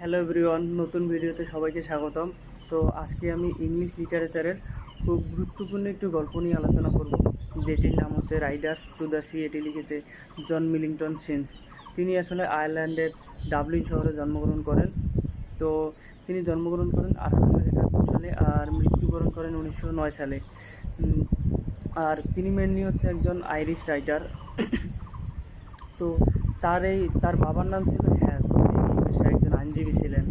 Hello everyone নতুন ভিডিওতে সবাইকে স্বাগতম। তো আজকে আমি ইংলিশ লিটারেচারের খুব গুরুত্বপূর্ণ একটি গল্প নিয়ে আলোচনা করব, যেটির নাম হচ্ছে রাইডার্স টু দ্য সি এটি লিখেছে জন মিলিংটন সেন্স তিনি আসলে আয়ারল্যান্ডের ডাবলিন শহরে জন্মগ্রহণ করেন। তো তিনি জন্মগ্রহণ করেন আঠারোশো একাত্তর সালে আর মৃত্যুবরণ করেন উনিশশো নয় সালে। আর তিনি মেনলি হচ্ছে একজন আইরিশ রাইটার তো তার এই, তার বাবার নাম ছিল পেশায় একজন আইনজীবী ছিলেন।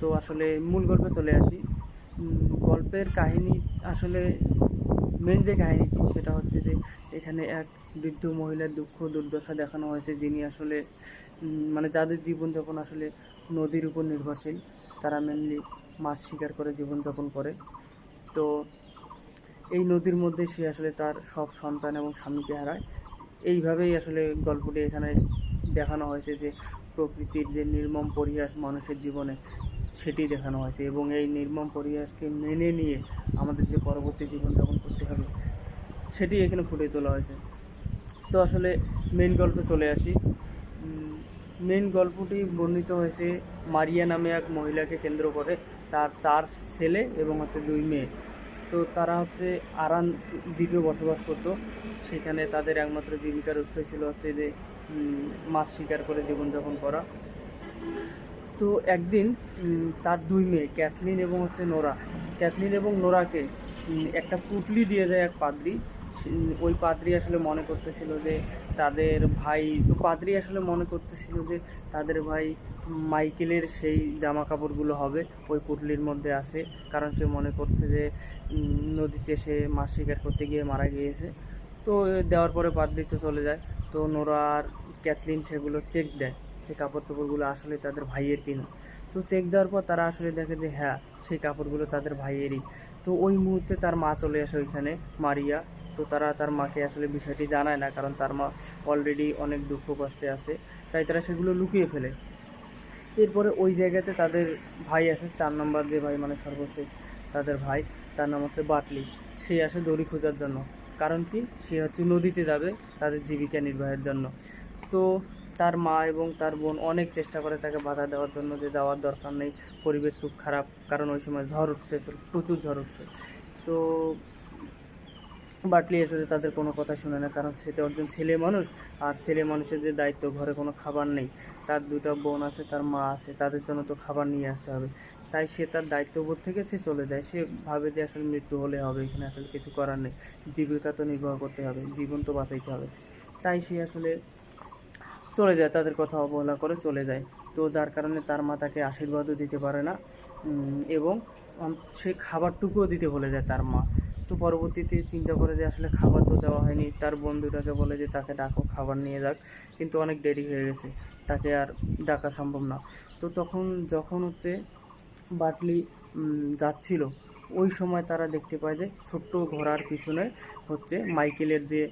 তো আসলে মূল গল্পে চলে আসি। গল্পের কাহিনী আসলে মেন যে কাহিনীটি সেটা হচ্ছে যে এখানে এক বৃদ্ধ মহিলার দুঃখ দুর্দশা দেখানো হয়েছে যিনি আসলে মানে যাদের জীবনযাপন আসলে নদীর উপর নির্ভরশীল, তারা মেনলি মাছ শিকার করে, জীবনযাপন করে। তো এই নদীর মধ্যে সে আসলে তার সব সন্তান এবং স্বামীকে হারায়। এইভাবেই আসলে গল্পটি এখানে দেখানো হয়েছে যে প্রকৃতির যে নির্মম পরিহাস মানুষের জীবনে, সেটি দেখানো হয়েছে এবং এই নির্মম পরিহাসকে মেনে নিয়ে আমাদের যে পরবর্তী জীবনযাপন করতে হবে, সেটি এখানে ফুটে তোলা হয়েছে। তো আসলে মেন গল্পে চলে আসি। মেন গল্পটি বর্ণিত হয়েছে মারিয়া নামে এক মহিলাকে কেন্দ্র করে, তার চার ছেলে এবং হচ্ছে দুই মেয়ে। তো তারা হচ্ছে আরান দ্বীপে বসবাস করতো। সেখানে তাদের একমাত্র জীবিকার উৎস ছিল হচ্ছে যে মাছ শিকার করে জীবনযাপন করা। তো একদিন তার দুই মেয়ে, ক্যাথলিন এবং হচ্ছে নোরা। ক্যাথলিন এবং নোরাকে একটা পুটলি দিয়ে দেয় এক পাদ্রি। ওই পাদ্রি আসলে মনে করতেছিল যে তাদের ভাই পাদ্রি আসলে মনে করতেছিল যে তাদের ভাই মাইকেলের সেই জামা কাপড়গুলো হবে, ওই পুটলির মধ্যে আছে। কারণ সে মনে করছে যে নদীতে সে মাছ শিকার করতে গিয়ে মারা গিয়েছে। তো দেওয়ার পরে পাদ্রি তো চলে যায়। তো নোরা আর ক্যাথলিন সেগুলো চেক দেয় যে কাপড় টাপড়গুলো আসলে তাদের ভাইয়ের কিনা। তো চেক দেওয়ার পর তারা আসলে দেখে যে হ্যাঁ সেই কাপড়গুলো তাদের ভাইয়েরই। তো ওই মুহূর্তে তার মা চলে আসে ওইখানে, মারিয়া। তো তারা তার মাকে আসলে বিষয়টি জানায় না, কারণ তার মা অলরেডি অনেক দুঃখ কষ্টে আছে। তাই তারা সেগুলো লুকিয়ে ফেলে। এরপরে ওই জায়গাতে তাদের ভাই আছে চার নম্বর যে ভাই মানে সর্বশেষ তাদের ভাই, তার নাম হচ্ছে বাটলি। সে আসে দড়ি খোঁজার জন্য। কারণ কি? সে হচ্ছে নদীতে যাবে তাদের জীবিকা নির্বাহের জন্য। তো তার মা এবং তার বোন অনেক চেষ্টা করে তাকে বাধা দেওয়ার জন্য যে যাওয়ার দরকার নেই। পরিবেশ খুব খারাপ, কারণ ওই সময় ঝড় উঠছে, প্রচুর ঝড় উঠছে। তো বাটলি এসে তাদের কোনো কথা শুনে না, কারণ সে তো একজন ছেলে মানুষ, আর ছেলে মানুষের যে দায়িত্ব, ঘরে কোনো খাবার নেই। তার দুটো বোন আছে, তার মা আছে, তাদের জন্য তো খাবার নিয়ে আসতে হবে। তাই সে তার দায়িত্ববোধ থেকে সে চলে যায়। সে ভাবে যে আসলে মৃত্যু হলে হবে, এখানে আসলে কিছু করার নেই। জীবিকা তো নির্বাহ করতে হবে, জীবন তো বাঁচাইতে হবে। তাই সে আসলে চলে যায়, তাদের কথা অবহেলা করে চলে যায়। তো যার কারণে তার মা তাকে আশীর্বাদও দিতে পারে না এবং সে খাবারটুকুও দিতে ভুলে যায় তার মা। তো পরবর্তীতে চিন্তা করে যে আসলে খাবার তো দেওয়া হয়নি, তার বন্ধুটাকে বলে যে তাকে ডাকো, খাবার নিয়ে যাক, কিন্তু অনেক দেরি হয়ে গেছে। তাকে আর ডাকা সম্ভব না। তো তখন, যখন হচ্ছে বাটলি যাচ্ছিল, ওই সময় তারা দেখতে পায় যে ছোট্ট ঘোড়ার পিছনে হচ্ছে মাইকেলের যে,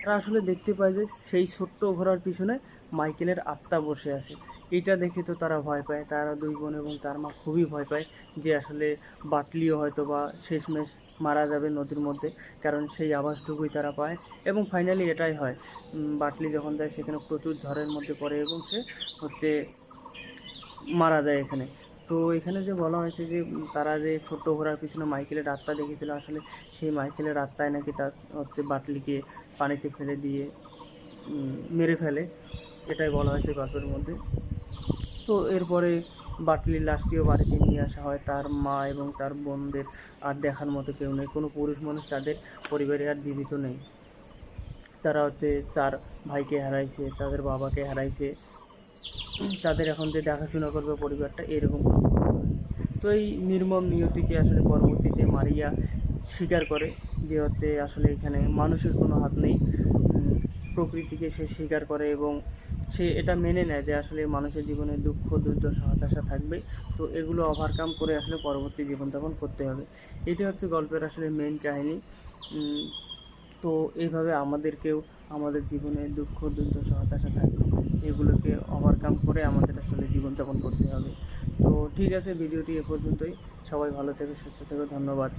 তারা আসলে দেখতে পায় যে সেই ছোট্ট ঘোড়ার পিছনে মাইকেলের আত্মা বসে আছে। এটা দেখে তো তারা ভয় পায়, তারা দুই বোন এবং তার মা খুবই ভয় পায় যে আসলে বাটলিও হয়তো বা শেষমেশ মারা যাবে নদীর মধ্যে, কারণ সেই আভাসটুকুই তারা পায় এবং ফাইনালি এটাই হয়। বাটলি যখন যায় সেখানে প্রচুর ঝড়ের মধ্যে পড়ে এবং সে হচ্ছে মারা যায় এখানে। তো এখানে যে বলা হয়েছে যে তারা যে ছোট্ট ঘোড়ার পিছনে মাইকেলের আত্মা দেখেছিল, আসলে সেই মাইকেলের আত্মায় নাকি তার হচ্ছে বাটলিকে পানিতে ফেলে দিয়ে মেরে ফেলে। এটাই বলা হয়েছে গল্পের মধ্যে। তো এরপরে বাটলির লাশটিও বাড়িতে নিয়ে আসা হয় তার মা এবং তার বোনদের। আর দেখার মতো কেউ নেই। কোনো পুরুষ মানুষ তাদের পরিবারে আর জীবিত নেই। তারা হচ্ছে চার ভাইকে হারাইছে, তাদের বাবাকে হারাইছে। তাদের এখন যে দেখাশোনা করবে পরিবারটা এরকম। তো এই নির্মম নিয়তিকে আসলে পরবর্তীতে মারিয়া স্বীকার করে যে হচ্ছে আসলে এখানে মানুষের কোনো হাত নেই। প্রকৃতিকে সে স্বীকার করে এবং সে এটা মেনে নেয় যে আসলে মানুষের জীবনে দুঃখ, দুর্দশা, হতাশা থাকবে। তো এগুলো ওভারকাম করে আসলে পরবর্তী জীবনযাপন করতে হবে। এটি হচ্ছে গল্পের আসলে মেন কাহিনী। তো এইভাবে আমাদেরকেও আমাদের জীবনে দুঃখ, দুর্দশা, হতাশা থাকবে এগুলোকে ওভারকাম করে আমাদের আসলে জীবনযাপন করতে হবে। তো ঠিক আছে, ভিডিওটি এ পর্যন্তই। সবাই ভালো থেকে, সুস্থ থেকে, ধন্যবাদ।